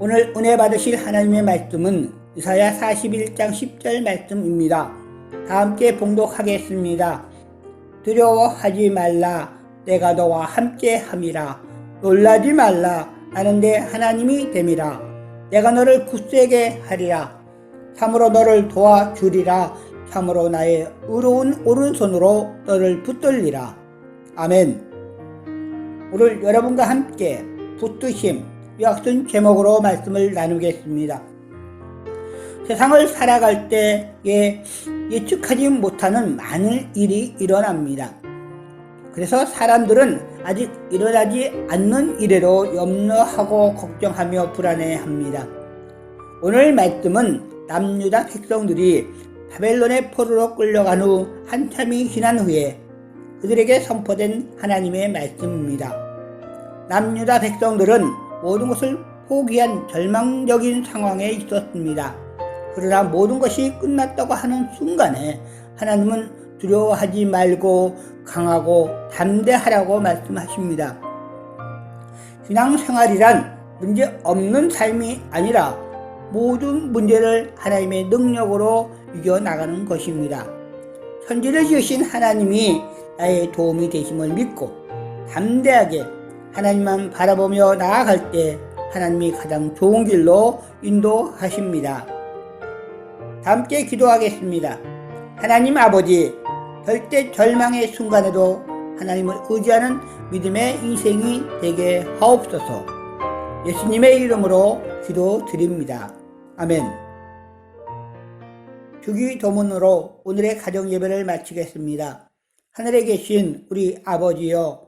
오늘 은혜 받으실 하나님의 말씀은 이사야 41장 10절 말씀입니다. 다 함께 봉독하겠습니다. 두려워하지 말라. 내가 너와 함께 함이라. 놀라지 말라. 나는 내 하나님이 됨이라. 내가 너를 굳세게 하리라. 참으로 너를 도와주리라. 참으로 나의 의로운 오른손으로 너를 붙들리라. 아멘. 오늘 여러분과 함께 붙드심 이 학순 제목으로 말씀을 나누겠습니다. 세상을 살아갈 때에 예측하지 못하는 많은 일이 일어납니다. 그래서 사람들은 아직 일어나지 않는 일에로 염려하고 걱정하며 불안해합니다. 오늘 말씀은 남유다 백성들이 바벨론의 포로로 끌려간 후 한참이 지난 후에 그들에게 선포된 하나님의 말씀입니다. 남유다 백성들은 모든 것을 포기한 절망적인 상황에 있었습니다. 그러나 모든 것이 끝났다고 하는 순간에 하나님은 두려워하지 말고 강하고 담대하라고 말씀하십니다. 신앙생활이란 문제 없는 삶이 아니라 모든 문제를 하나님의 능력으로 이겨나가는 것입니다. 천지를 지으신 하나님이 나의 도움이 되심을 믿고 담대하게 하나님만 바라보며 나아갈 때 하나님이 가장 좋은 길로 인도하십니다. 다 함께 기도하겠습니다. 하나님 아버지, 절대 절망의 순간에도 하나님을 의지하는 믿음의 인생이 되게 하옵소서. 예수님의 이름으로 기도드립니다. 아멘. 주기 도문으로 오늘의 가정 예배를 마치겠습니다. 하늘에 계신 우리 아버지여